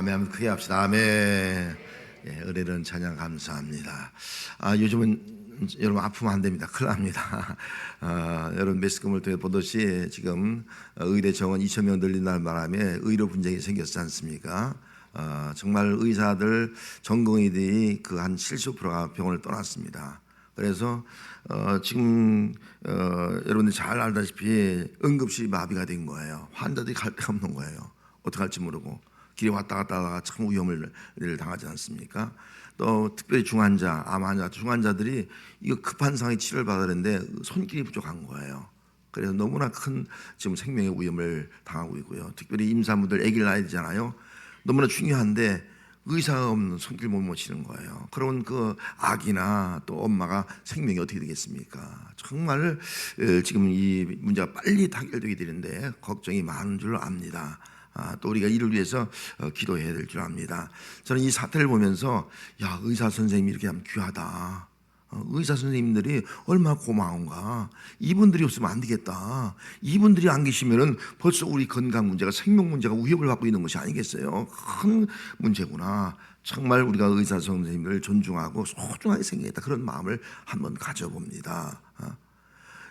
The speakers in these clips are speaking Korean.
아멘 한번 크게 합시다. 아멘. 예, 은혜는 찬양 감사합니다. 아, 요즘은 여러분 아프면 안 됩니다. 큰일 납니다. 아, 여러분 매스컴을 통해 보듯이 지금 의대 정원 2천 명 늘린다는 바람에 의료 분쟁이 생겼지 않습니까? 아, 정말 의사들 전공의들이 그 한 70%가 병원을 떠났습니다. 그래서 어, 지금 어, 여러분들 잘 알다시피 응급실이 마비가 된 거예요. 환자들이 갈 데가 없는 거예요. 어떻게 할지 모르고 길에 왔다 갔다 하다가 참 위험을 당하지 않습니까? 또 특별히 중환자, 암 환자, 중환자들이 이거 급한 상황에 치료를 받아야 되는데 손길이 부족한 거예요. 그래서 너무나 큰 지금 생명의 위험을 당하고 있고요. 특별히 임산부들 아기를 낳아야 되잖아요. 너무나 중요한데 의사가 없는 손길 못 모시는 거예요. 그런 그 아기나 또 엄마가 생명이 어떻게 되겠습니까? 정말 에, 지금 이 문제가 빨리 타결되게 되는데 걱정이 많은 줄 압니다. 아, 또 우리가 이를 위해서 어, 기도해야 될 줄 압니다. 저는 이 사태를 보면서 야 의사 선생님이 이렇게 하면 귀하다. 어, 의사 선생님들이 얼마나 고마운가. 이분들이 없으면 안 되겠다. 이분들이 안 계시면은 벌써 우리 건강 문제가 생명 문제가 위협을 받고 있는 것이 아니겠어요. 큰 문제구나. 정말 우리가 의사 선생님을 존중하고 소중하게 생각했다. 그런 마음을 한번 가져봅니다. 어.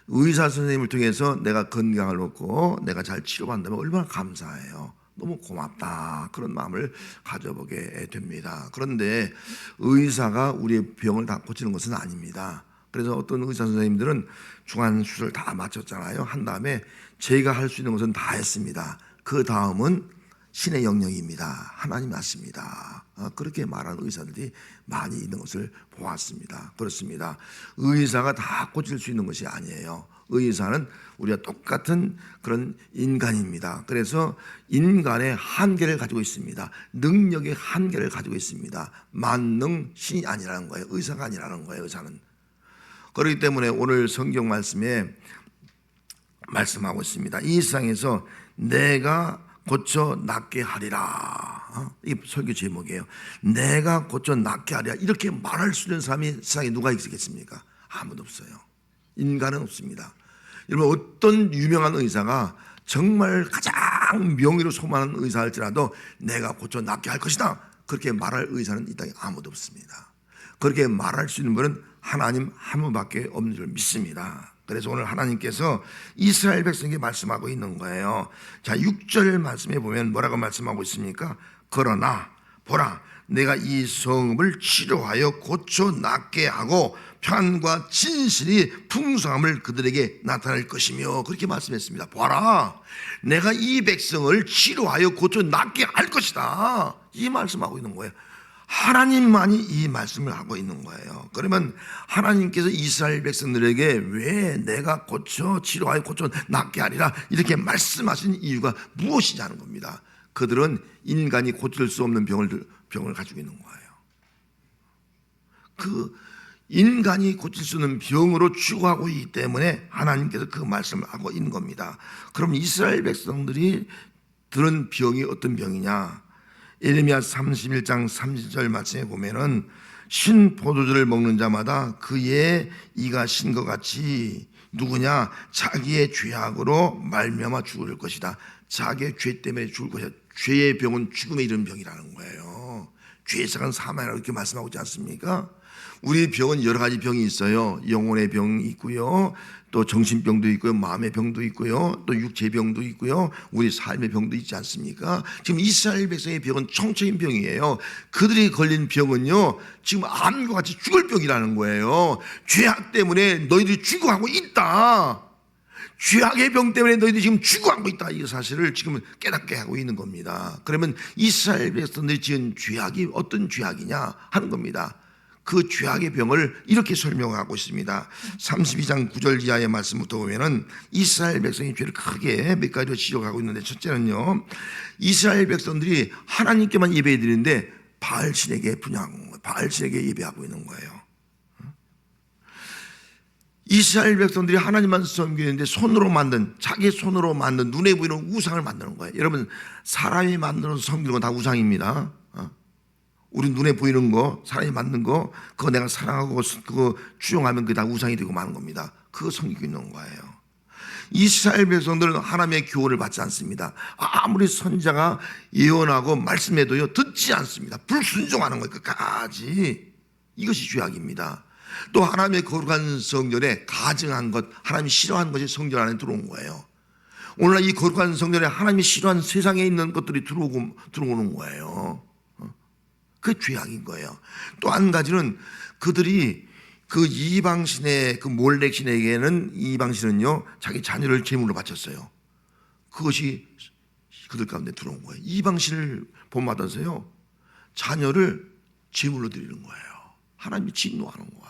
의사 선생님을 통해서 내가 건강을 얻고 내가 잘 치료받는다면 얼마나 감사해요. 너무 고맙다. 그런 마음을 가져보게 됩니다. 그런데 의사가 우리의 병을 다 고치는 것은 아닙니다. 그래서 어떤 의사 선생님들은 중환 수술 다 마쳤잖아요. 한 다음에 제가 할 수 있는 것은 다 했습니다. 그 다음은 신의 영역입니다. 하나님 맞습니다. 어, 그렇게 말하는 의사들이 많이 있는 것을 보았습니다. 그렇습니다. 의사가 다 고칠 수 있는 것이 아니에요. 의사는 우리가 똑같은 그런 인간입니다. 그래서 인간의 한계를 가지고 있습니다. 능력의 한계를 가지고 있습니다. 만능 신이 아니라는 거예요. 의사가 아니라는 거예요. 의사는. 그렇기 때문에 오늘 성경 말씀에 말씀하고 있습니다. 이 세상에서 내가 고쳐 낫게 하리라. 어? 이 설교 제목이에요. 내가 고쳐 낫게 하리라. 이렇게 말할 수 있는 사람이 세상에 누가 있겠습니까? 아무도 없어요. 인간은 없습니다. 여러분 어떤 유명한 의사가 정말 가장 명의로 소망하는 의사일지라도 내가 고쳐 낫게 할 것이다. 그렇게 말할 의사는 이 땅에 아무도 없습니다. 그렇게 말할 수 있는 분은 하나님 한 분밖에 없는 줄 믿습니다. 그래서 오늘 하나님께서 이스라엘 백성에게 말씀하고 있는 거예요. 자, 6절 말씀에 보면 뭐라고 말씀하고 있습니까? 그러나 보라 내가 이 성읍을 치료하여 고쳐 낫게 하고 평안과 진실이 풍성함을 그들에게 나타낼 것이며 그렇게 말씀했습니다. 보라 내가 이 백성을 치료하여 고쳐 낫게 할 것이다. 이 말씀하고 있는 거예요. 하나님만이 이 말씀을 하고 있는 거예요. 그러면 하나님께서 이스라엘 백성들에게 왜 내가 고쳐 치료하여 고쳐 낫게 하리라 이렇게 말씀하신 이유가 무엇이냐는 겁니다. 그들은 인간이 고칠 수 없는 병을 병을 가지고 있는 거예요. 그 인간이 고칠 수 있는 병으로 추구하고 있기 때문에 하나님께서 그 말씀을 하고 있는 겁니다. 그럼 이스라엘 백성들이 들은 병이 어떤 병이냐? 예레미야 31장 30절 말씀에 보면은 신 포도주를 먹는 자마다 그의 이가 신 것 같이 누구냐 자기의 죄악으로 말미암아 죽을 것이다. 자기의 죄 때문에 죽을 것이다. 죄의 병은 죽음에 이르는 병이라는 거예요. 시작은 사망이라고 이렇게 말씀하고 있지 않습니까? 우리 병은 여러 가지 병이 있어요. 영혼의 병이 있고요. 또 정신병도 있고요. 마음의 병도 있고요. 또 육체 병도 있고요. 우리 삶의 병도 있지 않습니까? 지금 이스라엘 백성의 병은 총체인 병이에요. 그들이 걸린 병은요. 지금 암과 같이 죽을 병이라는 거예요. 죄악 때문에 너희들이 죽어가고 있다. 죄악의 병 때문에 너희들이 지금 죽어가고 있다. 이 사실을 지금 깨닫게 하고 있는 겁니다. 그러면 이스라엘 백성들이 지은 죄악이 어떤 죄악이냐 하는 겁니다. 그 죄악의 병을 이렇게 설명하고 있습니다. 32장 9절 이하의 말씀부터 보면은 이스라엘 백성이 죄를 크게 몇 가지로 지적하고 있는데 첫째는요. 이스라엘 백성들이 하나님께만 예배해 드리는데 바알 신에게 분양 바알 신에게 예배하고 있는 거예요. 이스라엘 백성들이 하나님만 섬기는데 손으로 만든 자기 손으로 만든 눈에 보이는 우상을 만드는 거예요. 여러분 사람이 만들어서 섬기는 건 다 우상입니다. 어? 우리 눈에 보이는 거, 사람이 만든 거, 그거 내가 사랑하고 그거 추종하면 그게 다 우상이 되고 마는 겁니다. 그거 섬기고 있는 거예요. 이스라엘 백성들은 하나님의 교훈을 받지 않습니다. 아무리 선자가 예언하고 말씀해도요 듣지 않습니다. 불순종하는 거예요. 끝까지 이것이 죄악입니다. 또 하나님의 거룩한 성전에 가증한 것, 하나님이 싫어하는 것이 성전 안에 들어온 거예요. 오늘날 이 거룩한 성전에 하나님이 싫어하는 세상에 있는 것들이 들어오고 들어오는 거예요. 어? 그 죄악인 거예요. 또 한 가지는 그들이 그 이방신의 그 몰렉신에게는 이방신은요 자기 자녀를 제물로 바쳤어요. 그것이 그들 가운데 들어온 거예요. 이방신을 본받아서요 자녀를 제물로 드리는 거예요. 하나님이 진노하는 거예요.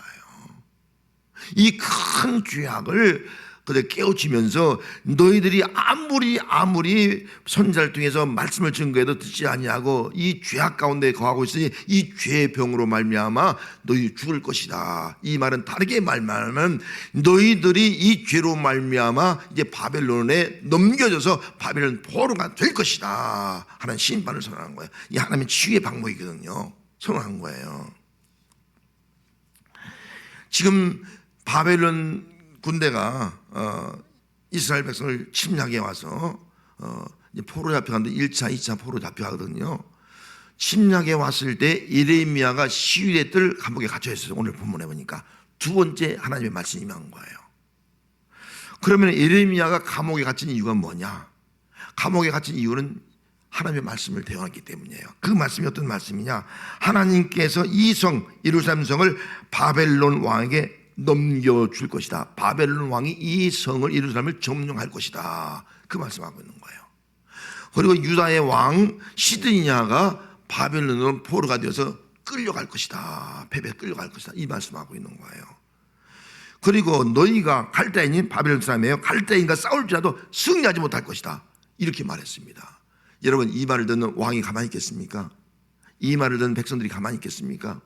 이 큰 죄악을 그들 깨우치면서 너희들이 아무리 아무리 선자를 통해서 말씀을 증거해도 듣지 아니하고 이 죄악 가운데 거하고 있으니 이 죄의 병으로 말미암아 너희 죽을 것이다. 이 말은 다르게 말하면 너희들이 이 죄로 말미암아 이제 바벨론에 넘겨져서 바벨론 포로가 될 것이다. 하는 심판을 선언한 거예요. 이 하나님의 치유의 방법이거든요. 선언한 거예요. 지금 바벨론 군대가 어, 이스라엘 백성을 침략해 와서 어, 포로 잡혀가는데 1차, 2차 포로 잡혀가거든요. 침략해 왔을 때 예레미야가 시위의 뜰 감옥에 갇혀 있어요. 오늘 본문에 보니까 두 번째 하나님의 말씀이 임한 거예요. 그러면 예레미야가 감옥에 갇힌 이유가 뭐냐? 감옥에 갇힌 이유는 하나님의 말씀을 대언했기 때문이에요. 그 말씀이 어떤 말씀이냐? 하나님께서 이 성, 예루살렘 성을 바벨론 왕에게 넘겨줄 것이다. 바벨론 왕이 이 성을 예루살렘을 점령할 것이다. 그 말씀하고 있는 거예요. 그리고 유다의 왕 시드니아가 바벨론으로 포로가 되어서 끌려갈 것이다. 패배 끌려갈 것이다. 이 말씀하고 있는 거예요. 그리고 너희가 갈대인인 바벨론 사람이에요. 갈대인과 싸울지라도 승리하지 못할 것이다. 이렇게 말했습니다. 여러분 이 말을 듣는 왕이 가만히 있겠습니까? 이 말을 듣는 백성들이 가만히 있겠습니까?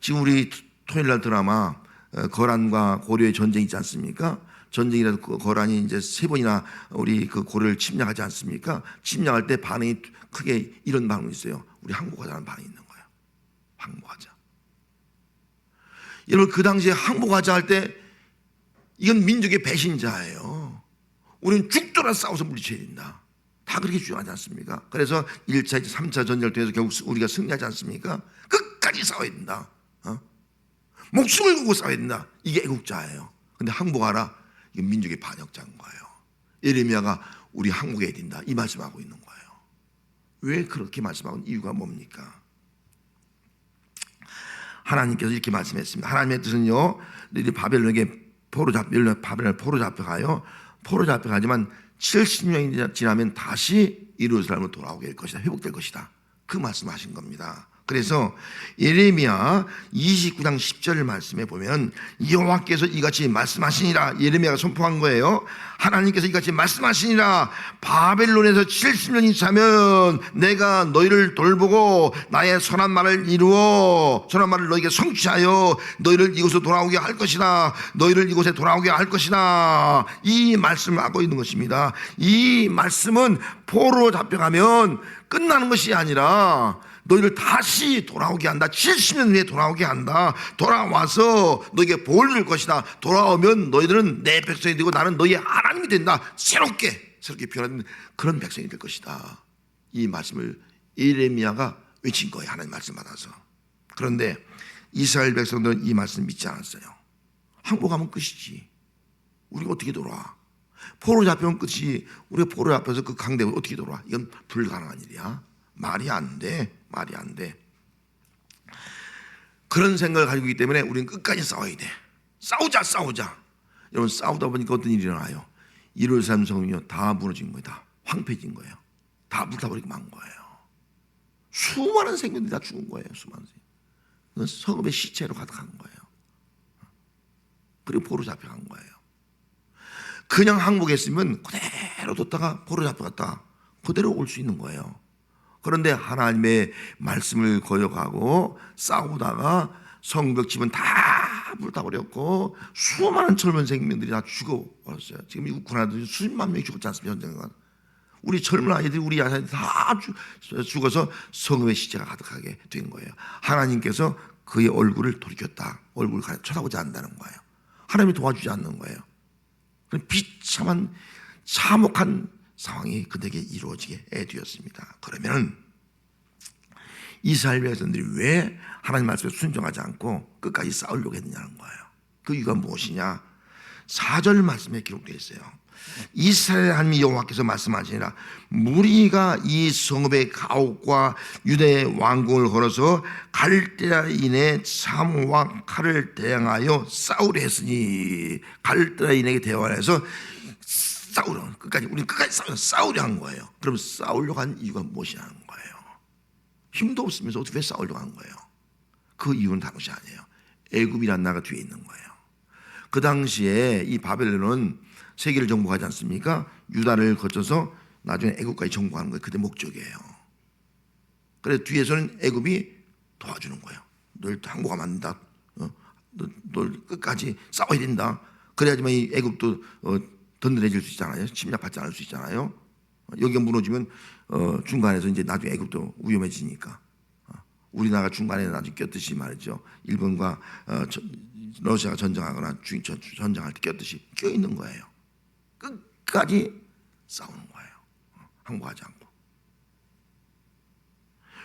지금 우리 토요일 날 드라마 어, 거란과 고려의 전쟁이 있지 않습니까? 전쟁이라도 그 거란이 이제 세 번이나 우리 그 고려를 침략하지 않습니까? 침략할 때 반응이 크게 이런 반응이 있어요. 우리 항복하자는 반응이 있는 거예요. 항복하자. 여러분 그 당시에 항복하자 할 때 이건 민족의 배신자예요. 우리는 죽더라 싸워서 물리쳐야 된다. 다 그렇게 주장하지 않습니까? 그래서 1차, 2차, 3차 전쟁을 통해서 결국 우리가 승리하지 않습니까? 끝까지 싸워야 된다. 어? 목숨을 걸고 싸워야 된다. 이게 애국자예요. 근데 항복하라. 이건 민족의 반역자인 거예요. 예레미야가 우리 항복해야 된다. 이 말씀하고 있는 거예요. 왜 그렇게 말씀하고 있는 이유가 뭡니까? 하나님께서 이렇게 말씀했습니다. 하나님의 뜻은요, 너희들이 바벨론에게 포로 잡, 바벨론 포로 잡혀가요. 포로 잡혀가지만 70년이 지나면 다시 예루살렘으로 돌아오게 될 것이다. 회복될 것이다. 그 말씀하신 겁니다. 그래서 예레미야 29장 10절 말씀에 보면 여호와께서 이같이 말씀하시니라 예레미야가 선포한 거예요. 하나님께서 이같이 말씀하시니라 바벨론에서 70년이 차면 내가 너희를 돌보고 나의 선한 말을 이루어 선한 말을 너희에게 성취하여 너희를 이곳에 돌아오게 할 것이다. 너희를 이곳에 돌아오게 할 것이다. 이 말씀을 하고 있는 것입니다. 이 말씀은 포로 잡혀가면 끝나는 것이 아니라 너희를 다시 돌아오게 한다. 70년 후에 돌아오게 한다. 돌아와서 너에게 보을 줄 것이다. 돌아오면 너희들은 내 백성이 되고 나는 너희의 하나님이 된다. 새롭게 새롭게 변화된 그런 백성이 될 것이다. 이 말씀을 예레미야가 외친 거예요. 하나님 말씀 받아서. 그런데 이스라엘 백성들은 이 말씀 믿지 않았어요. 항복하면 끝이지. 우리가 어떻게 돌아와? 포로 잡히면 끝이 우리가 포로 잡혀서 그 강대에 어떻게 돌아와? 이건 불가능한 일이야. 말이 안 돼. 말이 안 돼. 그런 생각을 가지고 있기 때문에 우리는 끝까지 싸워야 돼. 싸우자, 싸우자. 여러분 싸우다 보니까 어떤 일이 일어나요? 이룰산 성이요 다 무너진 거예요. 다 황폐진 거예요. 다 불타버리고 만 거예요. 수많은 생명들이 다 죽은 거예요. 수많은 생명. 성읍의 시체로 가득한 거예요. 그리고 포로 잡혀간 거예요. 그냥 항복했으면 그대로 뒀다가 포로 잡혀갔다 그대로 올 수 있는 거예요. 그런데 하나님의 말씀을 거역하고 싸우다가 성벽 집은 다 불타버렸고 수많은 젊은 생명들이 다 죽어버렸어요. 지금 우크라이나도 수십만 명이 죽었지 않습니까? 전쟁은. 우리 젊은 아이들이 우리 아이들이 다 죽어서 성읍의 시체가 가득하게 된 거예요. 하나님께서 그의 얼굴을 돌이켰다. 얼굴을 쳐다보지 않는다는 거예요. 하나님이 도와주지 않는 거예요. 비참한 참혹한 상황이 그들에게 이루어지게 되었습니다. 그러면은 이스라엘 백성들이 왜 하나님 말씀에 순종하지 않고 끝까지 싸우려고 했느냐는 거예요. 그 이유가 무엇이냐? 4절 말씀에 기록되어 있어요. 이스라엘 하나님 여호와께서 말씀하시니라 무리가 이 성읍의 가옥과 유대의 왕궁을 걸어서 갈대아인의 참호와 칼을 대항하여 싸우려 했으니 갈대아인에게 대화해서 싸우려 끝까지 우리 끝까지 싸우려, 싸우려 한 거예요. 그럼 싸우려고 한 이유가 무엇이냐는 거예요. 힘도 없으면서 어떻게 싸우려고 한 거예요. 그 이유는 다것이 아니에요. 애굽이란 나라가 뒤에 있는 거예요. 그 당시에 이 바벨론은 세계를 정복하지 않습니까? 유다를 거쳐서 나중에 애굽까지 정복하는 거예요. 그게 목적이에요. 그래서 뒤에서는 애굽이 도와주는 거예요. 널. 어? 너, 널 끝까지 싸워야 된다. 그래야지만 이 애굽도 어, 든든해질 수 있잖아요. 침략받지 않을 수 있잖아요. 여기가 무너지면 어, 중간에서 이제 나중에 애굽도 위험해지니까. 어, 우리나라가 중간에 나중에 꼈듯이 말이죠. 일본과 어, 저, 러시아가 전쟁하거나 주, 저, 전쟁할 때 꼈듯이 껴 있는 거예요. 끝까지 싸우는 거예요. 어, 항복하지 않고.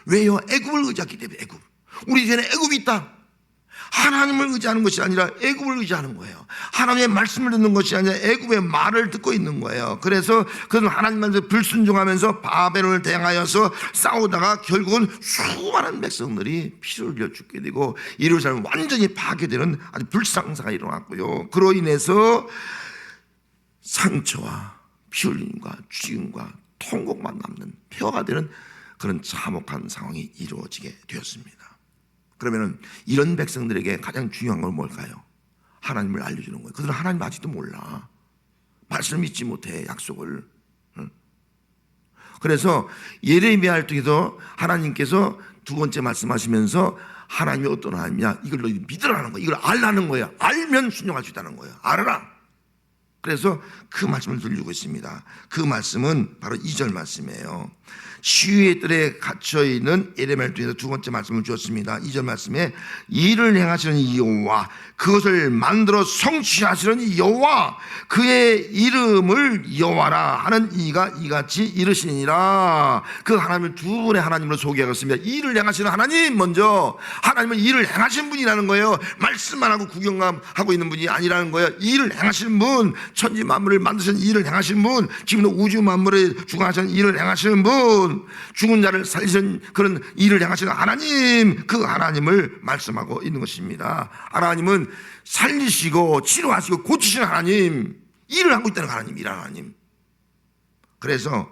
왜요? 애굽을 의지했기 때문에 애굽. 우리 전에 애굽이 있다. 하나님을 의지하는 것이 아니라 애굽을 의지하는 거예요. 하나님의 말씀을 듣는 것이 아니라 애굽의 말을 듣고 있는 거예요. 그래서 그는 하나님한테 불순종하면서 바벨론을 대항하여서 싸우다가 결국은 수많은 백성들이 피를 흘려 죽게 되고 예루살렘 완전히 파괴되는 아주 불상사가 일어났고요. 그로 인해서 상처와 피 흘림과 죽임과 통곡만 남는 폐허가 되는 그런 참혹한 상황이 이루어지게 되었습니다. 그러면은 이런 백성들에게 가장 중요한 건 뭘까요? 하나님을 알려주는 거예요. 그들은 하나님 아직도 몰라. 말씀을 믿지 못해 약속을. 응? 그래서 예레미야를 통해서 하나님께서 두 번째 말씀하시면서 하나님이 어떤 하나님이냐 이걸 너희 믿으라는 거예요. 이걸 알라는 거예요. 알면 순종할 수 있다는 거예요. 알아라. 그래서 그 말씀을 들리고 있습니다. 그 말씀은 바로 2절 말씀이에요. 시위의 뜰에 갇혀 있는 에레멜 통해서 두 번째 말씀을 주었습니다. 2절 말씀에 일을 행하시는 여호와 그것을 만들어 성취하시는 여호와 그의 이름을 여호와라 하는 이가 이같이 이르시니라. 그 하나님을 두 분의 하나님으로 소개하겠습니다. 일을 행하시는 하나님 먼저 하나님은 일을 행하신 분이라는 거예요. 말씀만 하고 구경만 하고 있는 분이 아니라는 거예요. 일을 행하시는 분, 천지 만물을 만드신 일을 행하시는 분, 지금도 우주 만물에 주관하시는 일을 행하시는 분, 죽은 자를 살리신 그런 일을 행하시는 하나님, 그 하나님을 말씀하고 있는 것입니다. 하나님은 살리시고 치료하시고 고치시는 하나님, 일을 하고 있다는 하나님, 일하는 하나님. 그래서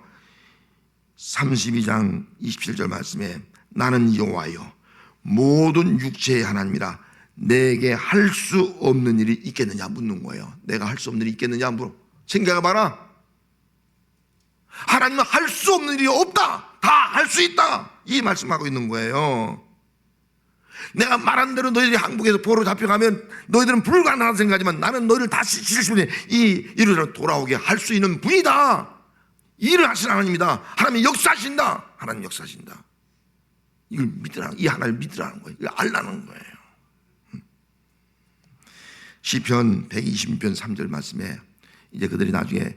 32장 27절 말씀에 나는 여호와여 모든 육체의 하나님이라 내게 할 수 없는 일이 있겠느냐 묻는 거예요. 내가 할 수 없는 일이 있겠느냐 물어. 생각해 봐라. 하나님은 할 수 없는 일이 없다. 다 할 수 있다. 이 말씀하고 있는 거예요. 내가 말한 대로 너희들이 항복해서 포로 잡혀가면 너희들은 불가능한 생각하지만 나는 너희를 다시 지르시면 이 이루로 돌아오게 할 수 있는 분이다. 일을 하시는 하나님이다. 하나님이 역사하신다. 하나님 역사하신다. 이걸 믿으라. 이 하나님을 믿으라는 거예요. 이걸 알라는 거예요. 음. 시편 120편 3절 말씀에 이제 그들이 나중에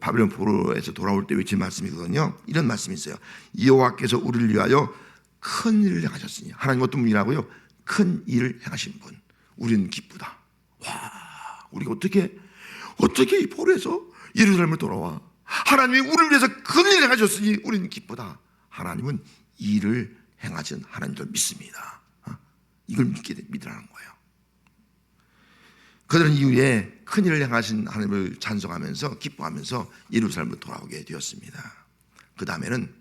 바벨론 포로에서 돌아올 때 외친 말씀이거든요. 이런 말씀이 있어요. 여호와께서 우리를 위하여 큰 일을 행하셨으니 하나님 어떤 분이라고요? 큰 일을 행하신 분. 우리는 기쁘다. 와, 우리가 어떻게 어떻게 이 포로에서 예루살렘을 돌아와? 하나님이 우리를 위해서 큰 일을 행하셨으니 우리는 기쁘다. 하나님은 일을 행하신 하나님을 믿습니다. 어? 이걸 믿게 믿으라는 거예요. 그들은 이후에 큰 일을 행하신 하나님을 찬송하면서 기뻐하면서 예루살렘으로 돌아오게 되었습니다. 그 다음에는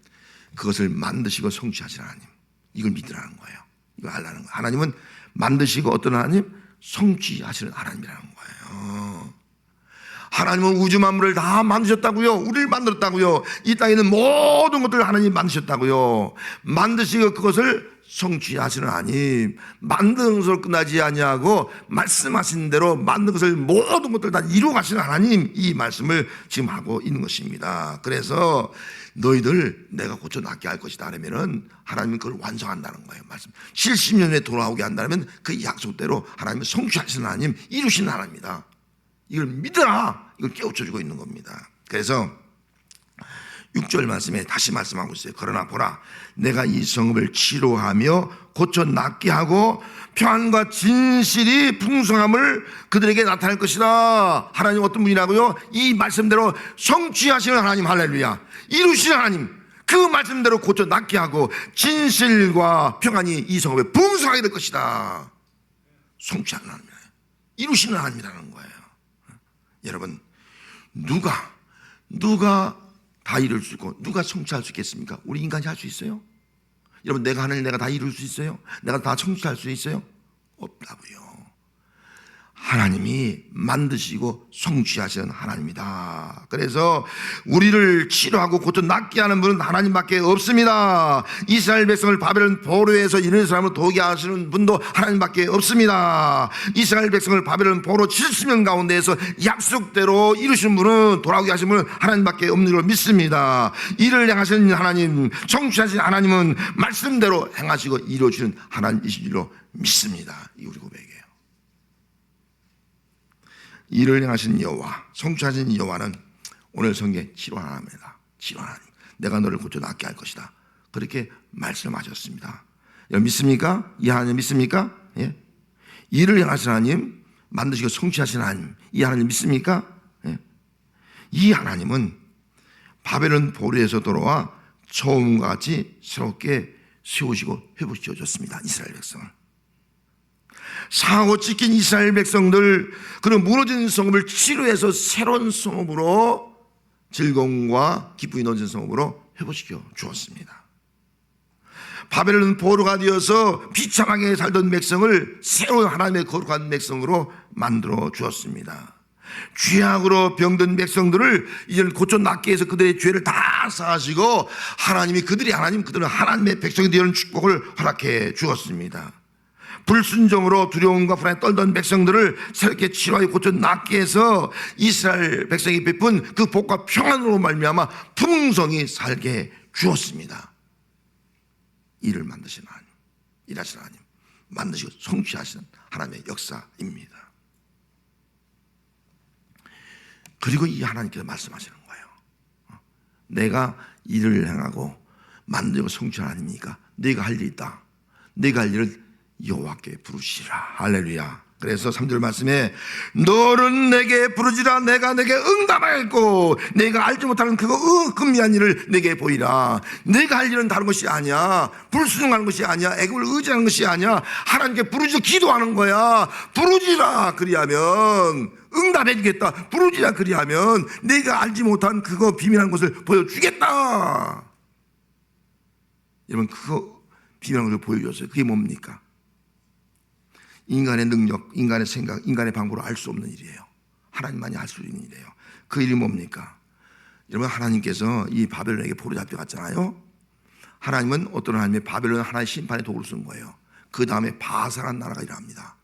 그것을 만드시고 성취하신 하나님 이걸 믿으라는 거예요. 이걸 알라는 거예요. 하나님은 만드시고 어떤 하나님 성취하시는 하나님이라는 거예요. 하나님은 우주 만물을 다 만드셨다고요. 우리를 만들었다고요. 이 땅에 있는 모든 것들을 하나님 만드셨다고요. 만드시고 그것을 성취하시는 하나님 만든 것으로 끝나지 아니하고 말씀하신 대로 만든 것을 모든 것들 다 이루어 가시는 하나님 이 말씀을 지금 하고 있는 것입니다. 그래서 너희들 내가 고쳐 낫게 할 것이다 하면은 하나님은 그걸 완성한다는 거예요. 말씀. 70년 에 돌아오게 한다면 그 약속대로 하나님은 성취하시는 하나님, 이루시는 하나님이다. 이걸 믿어라. 이걸 깨우쳐 주고 있는 겁니다. 그래서 6절 말씀에 다시 말씀하고 있어요. 그러나 보라, 내가 이 성읍을 치료하며 고쳐 낫게 하고 평안과 진실이 풍성함을 그들에게 나타낼 것이다. 하나님 어떤 분이라고요? 이 말씀대로 성취하시는 하나님 할렐루야. 이루시는 하나님. 그 말씀대로 고쳐 낫게 하고 진실과 평안이 이 성읍에 풍성하게 될 것이다. 성취하는 하나님이에요. 이루시는 하나님이라는 거예요. 여러분, 누가 누가 다 이룰 수 있고 누가 성취할 수 있겠습니까? 우리 인간이 할 수 있어요? 여러분 내가 하는 일 내가 다 이룰 수 있어요? 내가 다 성취할 수 있어요? 없다고요. 하나님이 만드시고 성취하시는 하나님이다. 그래서 우리를 치료하고 고쳐 낫게 하는 분은 하나님밖에 없습니다. 이스라엘 백성을 바벨론 포로에서 이런 사람을 도게 하시는 분도 하나님밖에 없습니다. 이스라엘 백성을 바벨론 포로 70년 가운데에서 약속대로 이루신 분은 돌아오게 하신 분은 하나님밖에 없는 걸 믿습니다. 이를 행하시는 하나님, 성취하신 하나님은 말씀대로 행하시고 이루어주는 하나님이신 줄로 믿습니다. 이 우리 고백이에요. 일을 행하신 여호와, 성취하신 여호와는 오늘 성경에 치료하나입니다. 치료하나님, 내가 너를 고쳐 낫게 할 것이다. 그렇게 말씀하셨습니다. 여러분 믿습니까? 이 하나님 믿습니까? 예? 일을 행하신 하나님, 만드시고 성취하신 하나님, 이 하나님 믿습니까? 예? 이 하나님은 바벨론 보리에서 돌아와 처음과 같이 새롭게 세우시고 회복시켜 줬습니다. 이스라엘 백성을. 사고 찍힌 이스라엘 백성들 그런 무너진 성읍을 치료해서 새로운 성읍으로 즐거움과 기쁨이 넘친 성읍으로 회복시켜 주었습니다. 바벨론 포로가 되어서 비참하게 살던 백성을 새로운 하나님의 거룩한 백성으로 만들어 주었습니다. 죄악으로 병든 백성들을 이제는 고쳐 낫게 해서 그들의 죄를 다 사하시고 하나님이 그들이 하나님 그들은 하나님의 백성이 되는 축복을 허락해 주었습니다. 불순종으로 두려움과 불안에 떨던 백성들을 새롭게 치료하여 고쳐 낫게 해서 이스라엘 백성이 베푼 그 복과 평안으로 말미암아 풍성히 살게 주었습니다. 일을 만드신 하나님, 일하시는 하나님, 만드시고 성취하시는 하나님의 역사입니다. 그리고 이 하나님께서 말씀하시는 거예요. 어, 내가 일을 행하고 만들고 성취하는 하나님이니까 내가 할 일이 있다. 내가 할 일을 여호와께 부르시라. 할렐루야. 그래서 3절 말씀에 너는 내게 부르지라. 내가 내게 응답하겠고 내가 알지 못하는 그거 어, 금미한 일을 내게 보이라. 내가 할 일은 다른 것이 아니야. 불순종하는 것이 아니야. 애굽을 의지하는 것이 아니야. 하나님께 부르짖어 기도하는 거야. 부르지라 그리하면 응답해 주겠다. 부르지라 그리하면 내가 알지 못한 그거 비밀한 것을 보여주겠다. 여러분 그거 비밀한 것을 보여줬어요. 그게 뭡니까 인간의 능력, 인간의 생각, 인간의 방법으로 알 수 없는 일이에요. 하나님만이 할 수 있는 일이에요. 그 일이 뭡니까? 여러분 하나님께서 이 바벨론에게 포로 잡혀 갔잖아요. 하나님은 어떤 하나님의 바벨론 하나의 심판의 도구를 쓴 거예요. 그 다음에 바사란 나라가 일어납니다.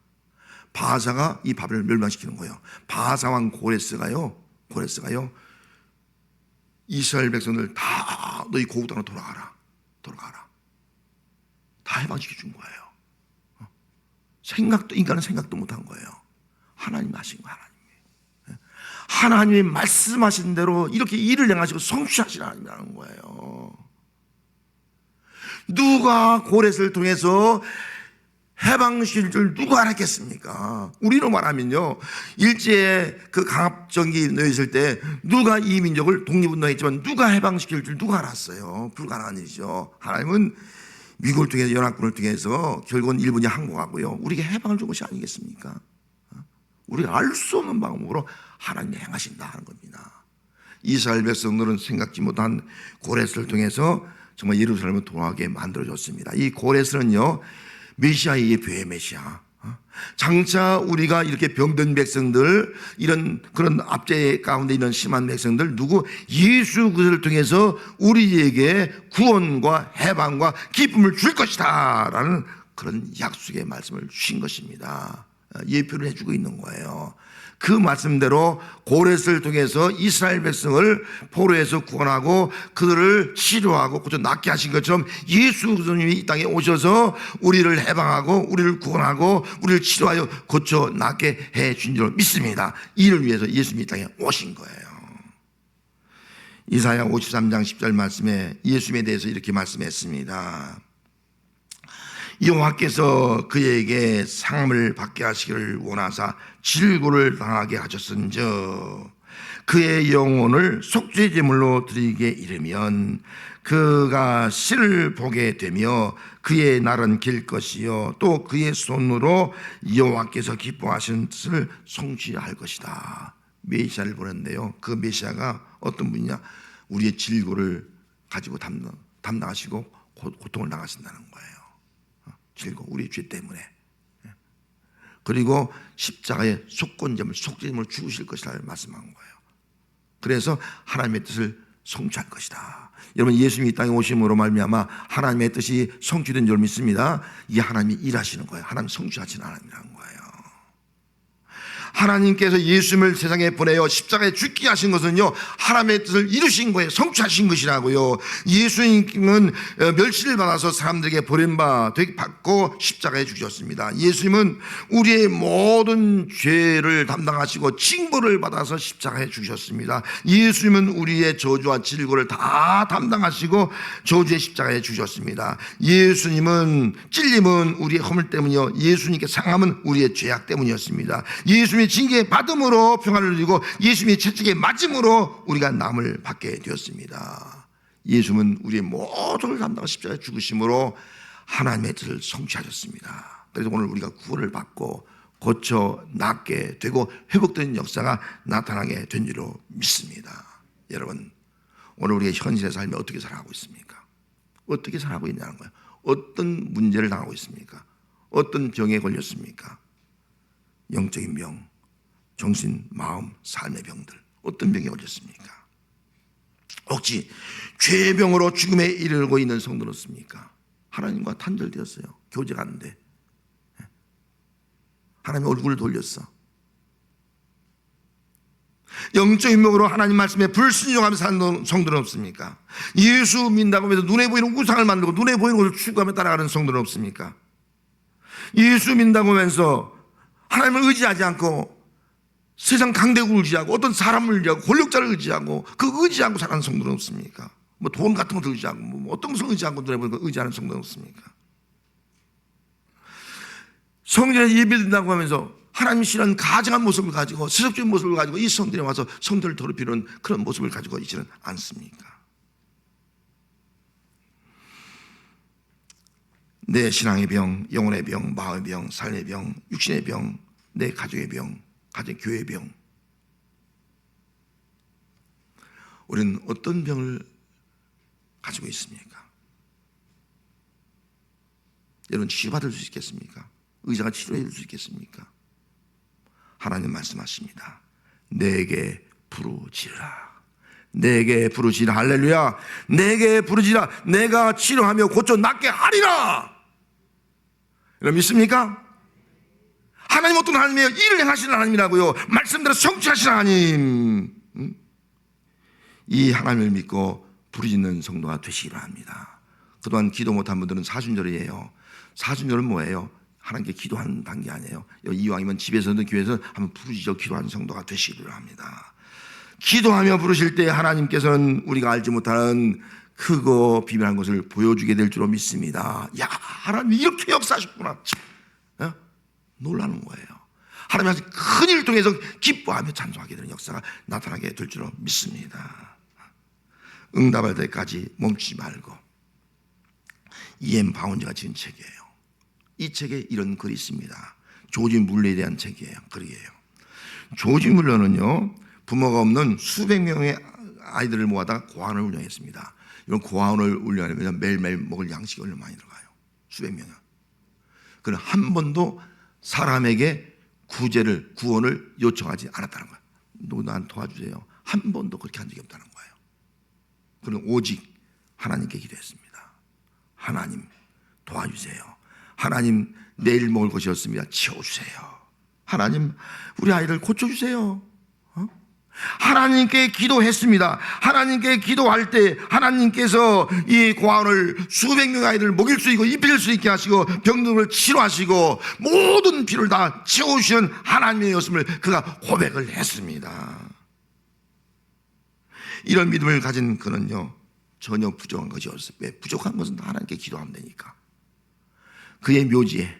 바사가 이 바벨을 멸망시키는 거예요. 바사 왕 고레스가요. 고레스가요. 이스라엘 백성들 다 너희 고국 땅으로 돌아가라. 돌아가라. 다 해방시켜 준 거예요. 생각도 인간은 생각도 못한 거예요. 하나님 하신 거 하나님. 하나님이 말씀하신 대로 이렇게 일을 행하시고 성취하시는 하나님이라는 거예요. 누가 고렛을 통해서 해방시킬 줄 누가 알았겠습니까? 우리로 말하면요. 일제에 그 강압정기 놓였을 때 누가 이 민족을 독립운동했지만 누가 해방시킬 줄 누가 알았어요? 불가능한 일이죠. 하나님은 미국을 통해서 연합군을 통해서 결국은 일본이 항복하고요. 우리에게 해방을 준 것이 아니겠습니까? 우리가 알 수 없는 방법으로 하나님이 행하신다 하는 겁니다. 이스라엘 백성들은 생각지 못한 고레스를 통해서 정말 예루살렘을 돌아가게 만들어졌습니다. 이 고레스는요, 메시아의 예표의 메시아. 장차 우리가 이렇게 병든 백성들 이런 그런 압제 가운데 있는 심한 백성들 누구 예수 그를 통해서 우리에게 구원과 해방과 기쁨을 줄 것이다라는 그런 약속의 말씀을 주신 것입니다. 예표를 해주고 있는 거예요. 그 말씀대로 고레스를 통해서 이스라엘 백성을 포로에서 구원하고 그들을 치료하고 고쳐 낫게 하신 것처럼 예수 그리스도님이 이 땅에 오셔서 우리를 해방하고 우리를 구원하고 우리를 치료하여 고쳐 낫게 해준줄 믿습니다. 이를 위해서 예수님이 이 땅에 오신 거예요. 이사야 53장 10절 말씀에 예수님에 대해서 이렇게 말씀했습니다. 여호와께서 그에게 상을 받게 하시기를 원하사 질고를 당하게 하셨은저 그의 영혼을 속죄 제물로 드리게 이르면 그가 씨를 보게 되며 그의 날은 길 것이요 또 그의 손으로 여호와께서 기뻐하시는 뜻을 성취할 것이다. 메시아를 보냈는데요. 그 메시아가 어떤 분이냐? 우리의 질고를 가지고 담당, 담당하시고 고- 고통을 당하신다는 거예요. 질고 우리 죄 때문에 그리고 십자가의 속건점을 속죄점을 죽으실 것이라 말씀한 거예요. 그래서 하나님의 뜻을 성취할 것이다. 여러분 예수님이 이 땅에 오심으로 말미암아 하나님의 뜻이 성취된 줄 믿습니다. 이 하나님이 일하시는 거예요. 하나님 성취하시는 하나님이라는 거예요. 하나님께서 예수님을 세상에 보내어 십자가에 죽게 하신 것은요 하나님의 뜻을 이루신 거예요. 성취하신 것이라고요. 예수님은 어, 멸시를 받아서 사람들에게 버림바 받고 십자가에 죽으셨습니다. 예수님은 우리의 모든 죄를 담당하시고 징벌을 받아서 십자가에 죽으셨습니다. 예수님은 우리의 저주와 질고를 다 담당하시고 저주의 십자가에 죽으셨습니다. 예수님은 찔림은 우리의 허물 때문이요 예수님께 상함은 우리의 죄악 때문이었습니다. 예수님 이 징계 받음으로 평안을 누리고 예수님이 채찍에 맞음으로 우리가 남을 받게 되었습니다 예수님은 우리의 걸 담당하 십자가에 죽으심으로 하나님의 뜻을 성취하셨습니다 그래서 오늘 우리가 구원을 받고 고쳐 낫게 되고 회복되는 역사가 나타나게 된 줄로 믿습니다 여러분 오늘 우리가 현실의 삶에 어떻게 살아가고 있습니까? 어떻게 살아가고 있냐는 거예요. 어떤 문제를 당하고 있습니까? 어떤 병에 걸렸습니까? 영적인 병, 정신, 마음, 삶의 병들 어떤 병에 걸렸습니까? 혹시 죄의 병으로 죽음에 이르고 있는 성도는 없습니까? 하나님과 단절되었어요. 교제가 안 돼. 하나님 얼굴을 돌렸어. 영적인 목으로 하나님 말씀에 불순종하며 사는 성도는 없습니까? 예수 믿는다고 해서 눈에 보이는 우상을 만들고 눈에 보이는 것을 추구하며 따라가는 성도는 없습니까? 예수 믿는다고 하면서 하나님을 의지하지 않고 세상 강대국을 의지하고 어떤 사람을 의지하고 권력자를 의지하고 그 의지하고 살아가는 성도는 없습니까? 뭐 돈 같은 것을 의지하고 뭐 어떤 것을 의지하고 걸 의지하는 성도는 없습니까? 성전에 예배드린다고 하면서 하나님이 싫어하는 가증한 모습을 가지고 세속적인 모습을 가지고 이 성전에 와서 성전을 더럽히는 그런 모습을 가지고 있지는 않습니까? 내 신앙의 병, 영혼의 병, 마음의 병, 삶의 병, 육신의 병, 내 가족의 병, 가정 교회의 병. 우리는 어떤 병을 가지고 있습니까? 여러분 치료받을 수 있겠습니까? 의사가 치료해 줄 수 있겠습니까? 하나님 말씀하십니다. 내게 부르지라. 내게 부르지라. 할렐루야. 내게 부르지라. 내가 치료하며 고쳐 낫게 하리라. 여러분 믿습니까? 하나님 어떤 하나님이에요? 일을 행하시는 하나님이라고요. 말씀대로 성취하시는 하나님. 음? 이 하나님을 믿고 부르짖는 성도가 되시기를 합니다. 그동안 기도 못한 분들은 사순절이에요. 사순절은 뭐예요? 하나님께 기도하는 단계 아니에요. 이왕이면 집에서든 교회에서 한번 부르짖어 기도하는 성도가 되시기를 합니다. 기도하며 부르실 때 하나님께서는 우리가 알지 못하는 크고 비밀한 것을 보여주게 될 줄로 믿습니다. 야, 하나님이 이렇게 역사하셨구나. 어? 놀라는 거예요. 하나님이 큰 일을 통해서 기뻐하며 찬송하게 되는 역사가 나타나게 될 줄로 믿습니다. 응답할 때까지 멈추지 말고 이엠 바운즈가 지은 책이에요. 이 책에 이런 글이 있습니다. 조지 물러에 대한 책이에요. 글이에요. 조지 물러는요 부모가 없는 수백 명의 아이들을 모아다 고아원을 운영했습니다. 이런 고아원을 운영하려면 매일매일 먹을 양식이 얼마나 많이 들어가요. 수백 명은. 그는 한 번도 사람에게 구제를 구원을 요청하지 않았다는 거예요. 도와주세요. 한 번도 그렇게 한 적이 없다는 거예요. 그는 오직 하나님께 기도했습니다. 하나님 도와주세요. 하나님 내일 먹을 것이 없습니다. 채워주세요. 하나님, 우리 아이를 고쳐주세요. 어? 하나님께 기도했습니다. 하나님께 기도할 때 하나님께서 이 고아원을 수백 명의 아이를 먹일 수 있고 입힐 수 있게 하시고 병들을 치료하시고 모든 필요를 다 채우시는 하나님의 였음을 그가 고백을 했습니다. 이런 믿음을 가진 그는요 전혀 부족한 것이 없어요. 왜 부족한 것은 하나님께 기도하면 되니까. 그의 묘지에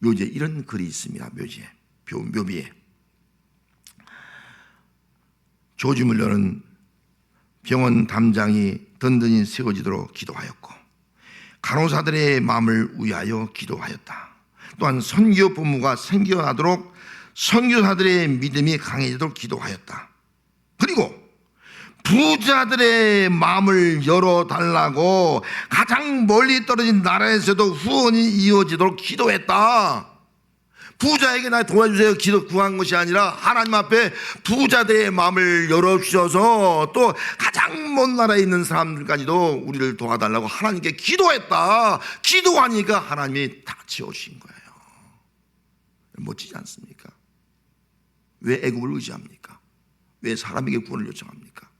묘지에 이런 글이 있습니다. 묘지에 묘, 묘비에 조지 물러는 병원 담장이 든든히 세워지도록 기도하였고 간호사들의 마음을 위하여 기도하였다. 또한 선교 부모가 생겨나도록 선교사들의 믿음이 강해지도록 기도하였다. 그리고 부자들의 마음을 열어달라고 가장 멀리 떨어진 나라에서도 후원이 이어지도록 기도했다. 부자에게 나 도와주세요 기도 구한 것이 아니라 하나님 앞에 부자들의 마음을 열어주셔서 또 가장 먼 나라에 있는 사람들까지도 우리를 도와달라고 하나님께 기도했다. 기도하니까 하나님이 다 채우신 거예요. 멋지지 않습니까? 왜 애굽을 의지합니까? 왜 사람에게 구원을 요청합니까?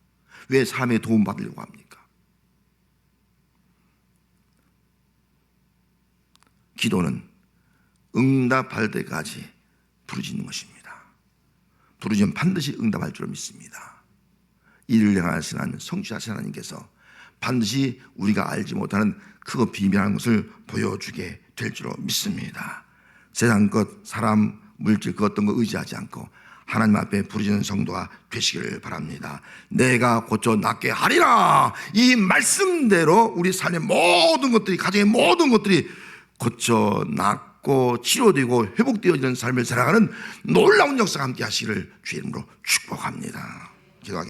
왜 사람의 도움 받으려고 합니까? 기도는 응답할 때까지 부르짖는 것입니다. 부르짖으면 반드시 응답할 줄 믿습니다. 이를 행하시는 성취하신 하나님께서 반드시 우리가 알지 못하는 크고 비밀한 것을 보여주게 될 줄로 믿습니다. 세상 것, 사람, 물질 그 어떤 거 의지하지 않고 하나님 앞에 부르짖는 성도가 되시기를 바랍니다. 내가 고쳐 낫게 하리라. 이 말씀대로 우리 삶의 모든 것들이 가정의 모든 것들이 고쳐 낫고 치료되고 회복되어지는 삶을 살아가는 놀라운 역사가 함께 하시기를 주의 이름으로 축복합니다.